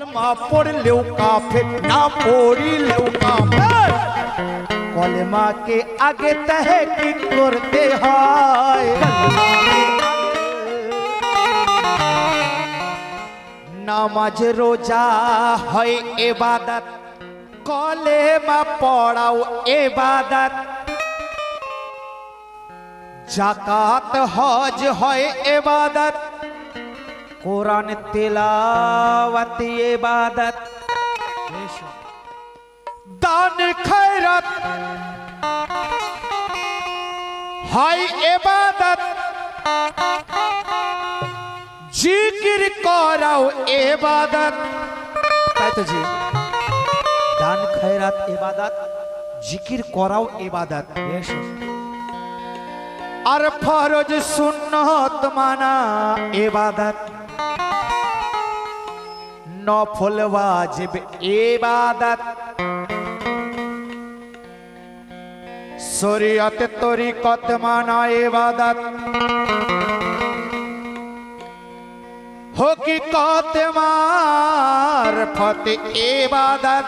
কলমা পড়লেও কাফের না পড়িলেও কাফের কলমাকে আগে তহে কি করতে হয় নামাজ রোজা হয় এবাদত কলেমা পড়াও এবাদত জাকাত হজ হয় এবাদত কোরআন তেলাওয়াত, ইবাদত। দান খয়রাত হয় ইবাদত। জিকির করাও ইবাদত। তাই তো জি। দান খয়রাত ইবাদত, জিকির করাও ইবাদত। আর ফরজ সুন্নত মানা ইবাদত। নফল ওয়াজিব, ইবাদত। শরীয়ত তরিকত মানা ইবাদত। হকিকত মারফত ইবাদত।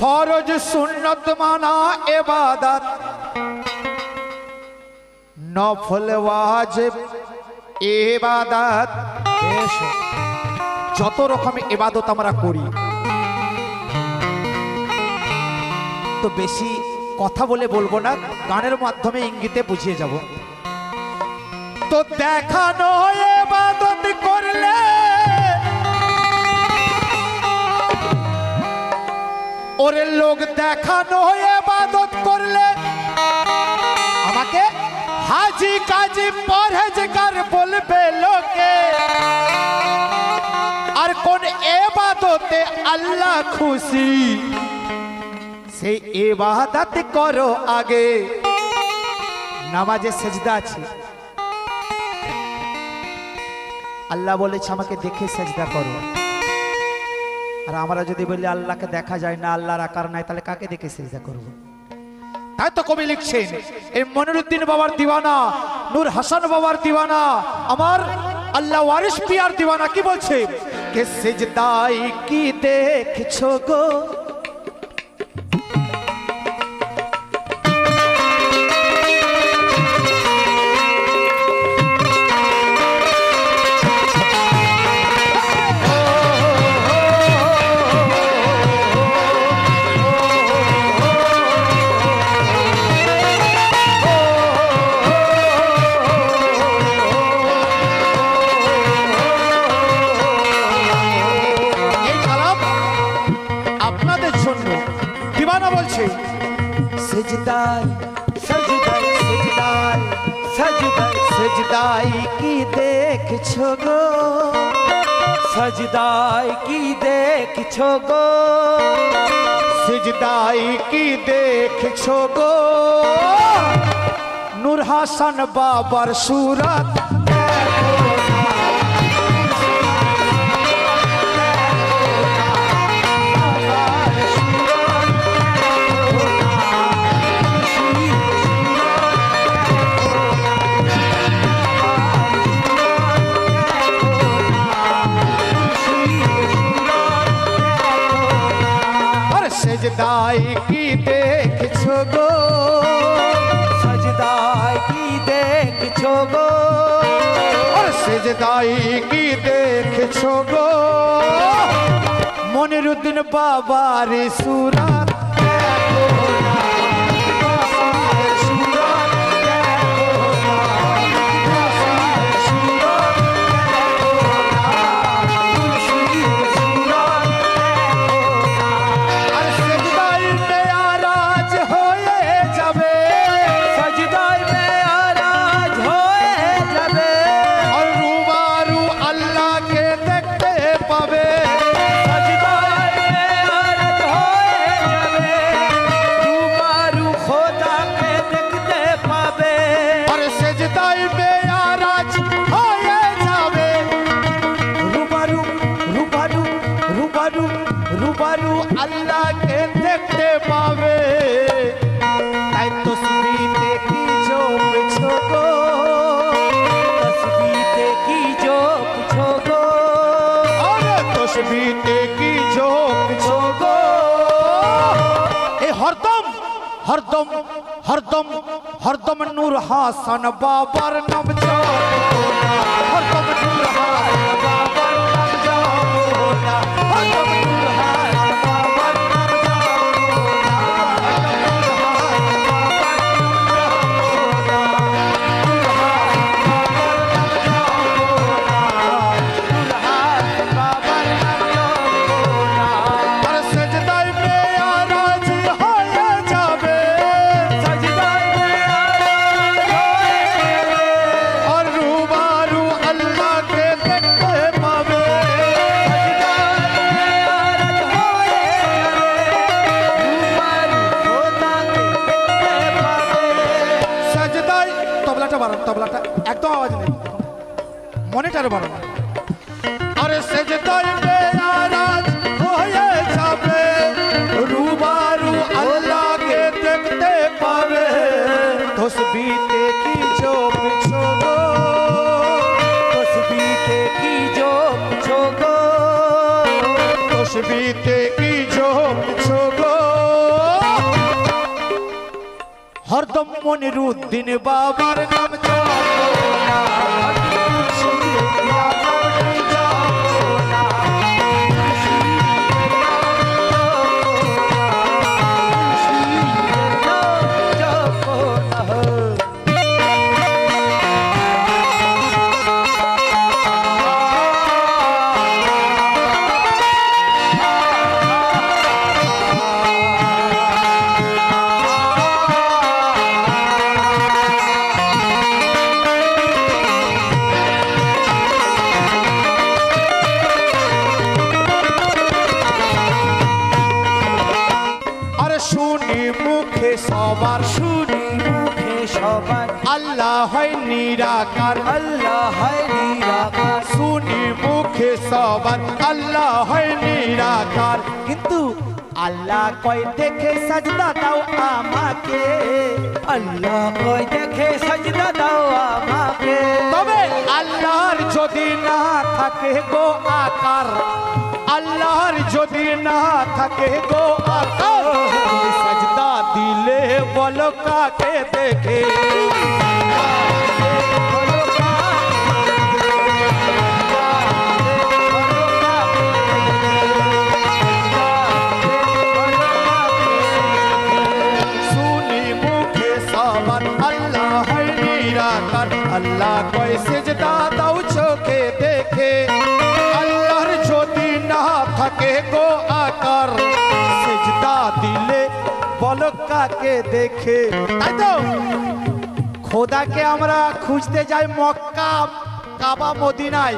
ফরজ সুন্নত মানা ইবাদত। নফল ওয়াজিব ইবাদত বেশ। যত রকম এবাদত আমরা করি তো বেশি কথা বলে বলব না গানের মাধ্যমে ইঙ্গিতে বুঝিয়ে যাব। তো দেখানো ইবাদত করলে। ওরে লোক দেখানো ইবাদত করলে। হাজি কাজী পরহেজগার বলবে লোকে। আর কোন এবাদতে আল্লাহ খুশি সেই এবাদত করো আগে। নামাজে সেজদা আছে। আল্লাহ বলেছে, আমাকে দেখে সেজদা করো। আর আমরা যদি বলি, আল্লাহকে দেখা যায় না, আল্লাহর আকার নাই, তাহলে কাকে দেখে সেজদা করব? তাই তো কবি লিখছেন, এই মনিরুদ্দিন বাবার দিওয়ানা, নূর হাসান বাবার দিওয়ানা, আমার আল্লাহ ওয়ারিস পিয়ার দিওয়ানা, কি বলছে? কে সেজদাই কি দেখছ গো? সেজদাই সেজদাই কি দেখছ গো সজদাই কি দেখছ গো সেজদাই কি দেখছ গো নূর হাসান বাবার গো। মনিরুদ্দিন বাবার সুরাত আরু আল্লাহকে দেখতে পাবে। তাই তো সুরিতে কি জমছো গো তসবিতে কি জমছো গো আরে তসবিতে কি জমছো গো এ হরদম হরদম হরদম হরদম নূর হাসান বাবার নাম হরদম নূর হাসান বাবার নাম জপ হরদম বাড়ান তবলাটা একদম আওয়াজ নেই। মনিটার বাড়ান আরে সেজদায় বেয়ারাজ হরদম মনিরুদ্দিন বাবার নাম আল্লাহ হয় নিরাকার। আল্লাহ হয় নিরাকার। শুনি মুখে সবার আল্লাহ হয় নিরাকার। কিন্তু আল্লাহ কয় দেখে সাজদা দাও আমাকে। আল্লাহ কই দেখে সজদা দাও আমাকে। তবে আল্লাহর যদি না থাকে গো আকার আল্লাহর যদি না থাকে গো আকার। সাজদা দিলে বলো কাকে দেখে শুনি মুখে সবার আল্লাহ হয় নিরাকার আল্লাহ কয় সেজদা দাও চোখে বলো কাকে দেখে। তাই তো? খোদাকে আমরা খুঁজতে যাই মক্কা, কাবা, মদিনায়,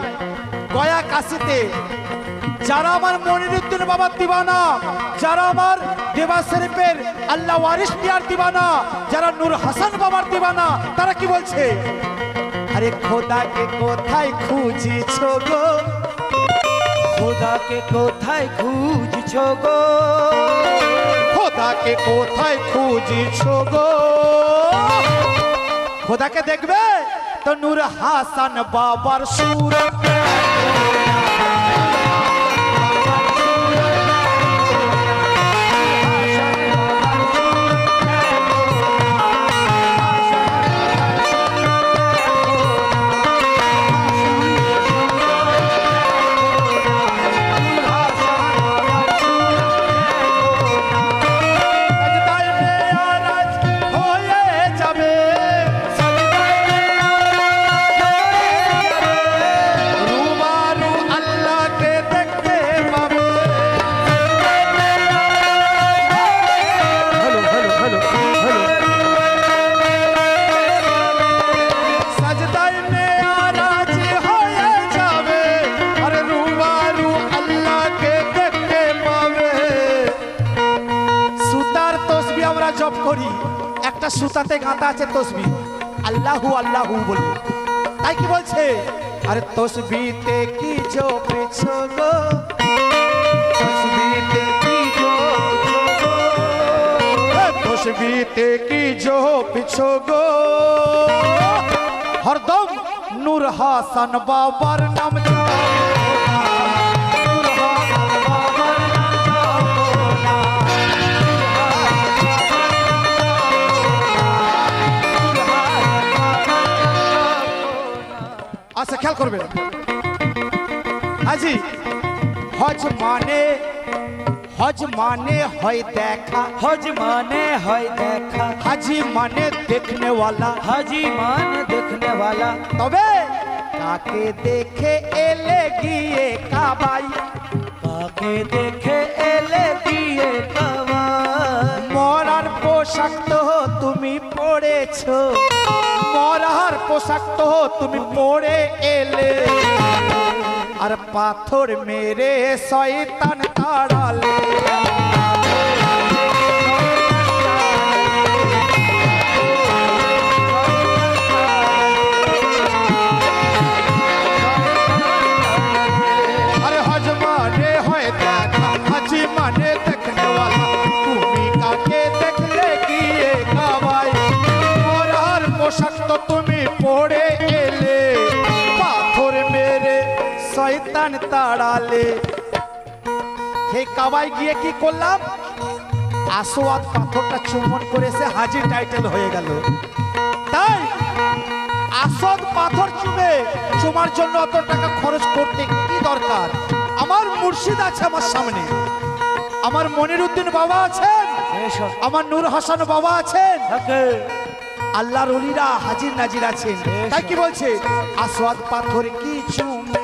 গয়া কাশিতে। যারা আমার মনিরুদ্দিন বাবার দিবানা, যারা আমার দেবা শরীফের আল্লাহ ওয়ারিস দিবানা, যারা নূর হাসান বাবার দিবানা, তারা কি বলছে? আরে খোদাকে কোথায় খুঁজিছ গো? খোদাকে কোথায় খুঁজছো গো? খোদাকে কোথায় খুঁজছ গো? খোদাকে দেখবে? তো নূর হাসান বাবার সুরত আমরা জপ করি, একটা সুতাতে গাঁথা আছে তসবি। আল্লাহু আল্লাহু বলি তাই কি বলছে? আরে তসবিতে কি তসবিতে কি তসবিতে গো? হরদম নূর হাসান বাবার নাম জপো খেয়াল করবে। আজি হজ মানে হজ মানে হয় দেখা। হজ মানে হয় দেখা। হাজি মানে দেখনে ওয়ালা। হাজি মানে দেখনে ওয়ালা। তবে কাকে দেখে এলে গিয়ে কাবাই। কাকে দেখে এলে গিয়ে কাবাই। মরার পোশাক তো তুমি পড়েছো পোশাক তো তুমি পড়ে এলে। আর পাথর মেরে শয়তান তাড়ালে। শয়তান তাড়ালে। হে কাবাই গিয়ে কি করলাম? আসোয়াদ পাথরটা চুম্বন করে সে হাজি টাইটেল হয়ে গেল। তাই আসদ পাথর চুমে চুমার জন্য অত টাকা খরচ করতে কি দরকার? আমার মুর্শিদ আছে আমার সামনে। আমার মনির উদ্দিন বাবা আছেন। আমার নূর হাসান বাবা আছেন। আল্লাহর অলিরা হাজির নাজির আছেন। তাই কি বলছে? আসওয়াদ পাথর কি চুমেছো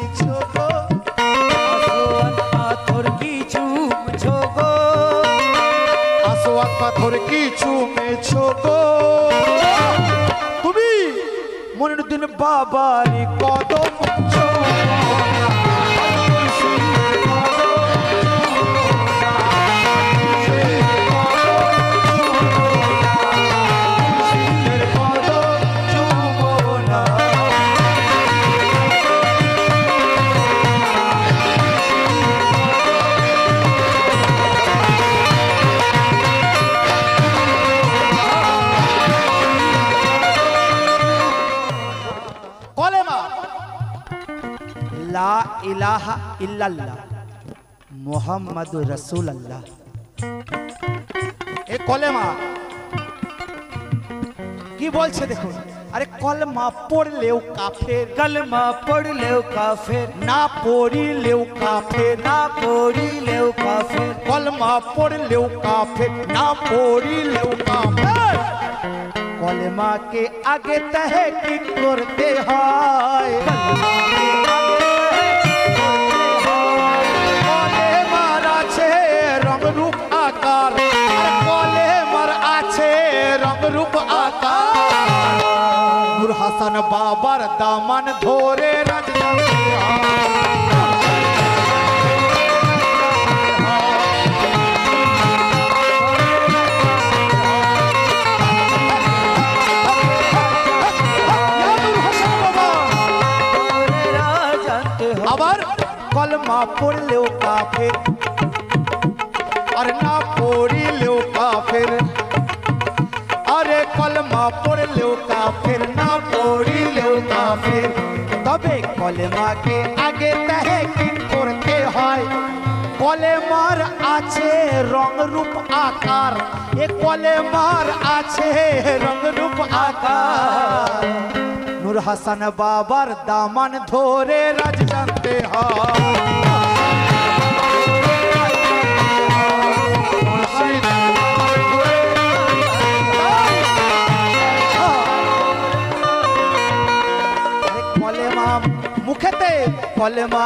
বাবার কদম ইলাহা ইল্লাল্লাহ। মুহাম্মাদুর রাসূলুল্লাহ। এ কলেমা। কি বলছে দেখুন? আরে কলমা পড়লেও কাফের। কলমা পড়লেও কাফের। না পড়িলেও কাফের। না পড়িলেও কাফের। কলমা পড়লেও কাফের। না পড়িলেও কাফের। কলমাকে আগে তহে কি করতে হয়। রং রূপ আকার নূর হাসান বাবার দামান ধরে রাজধান তোরেরা জানতে হবে আবার কলমা পড়লেও কাফের আর না পড়লেও কাফের না পড়িলেও কাফের। তবে কলমাকে আগে তাহে কি করতে হয়। কলেমার আছে রং রূপ আকার। এ কলেমার আছে রং রূপ আকার। নূর হাসান বাবার দামান ধরে রাজ জানতে হয়। মুখেতে কলেমা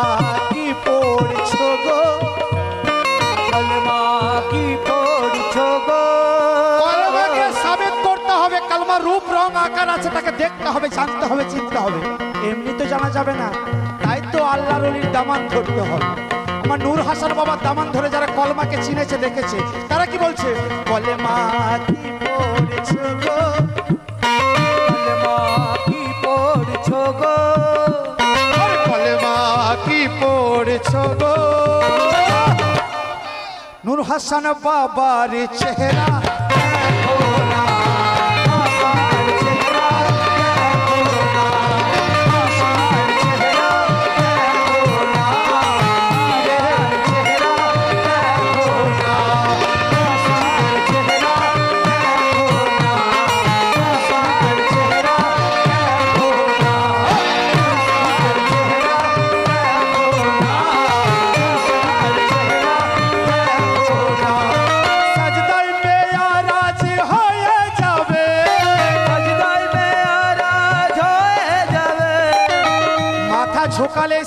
কি গো? কি গো? রূপ, রং, আকার আছে, তাকে দেখতে হবে, জানতে হবে, চিনতে হবে। এমনি তো জানা যাবে না। তাই তো আল্লাহর অলির দামান ধরতে হবে আমার নূর হাসান বাবার দামান ধরে যারা কলমাকে চিনেছে, দেখেছে, তারা কি বলছে? কলেমা কি পড়েছো গো? কলমা কি গো? পড়েছো গো নূর হাসান বাবার চেহারা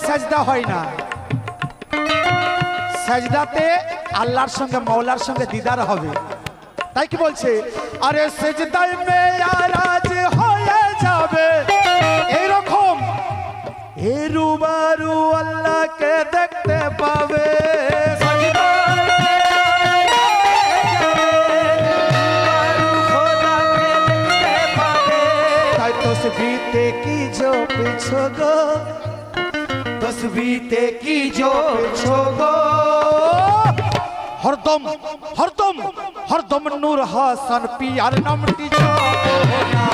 সাজদা হয় না। সাজদাতে আল্লাহর সঙ্গে মৌলার সঙ্গে দিদার হবে। তাই কি বলছে? আরে সেজদাই মেয়ারাজ হয়ে যাবে। এইরকম এ রুবারু আল্লাহকে দেখতে পাবে। তাই তসবিতে কি জো গো তসবিতে কি জো পিছো গো? হরদম হরদম হরদম নূর হাসান পিয়ার নামটি জপো না।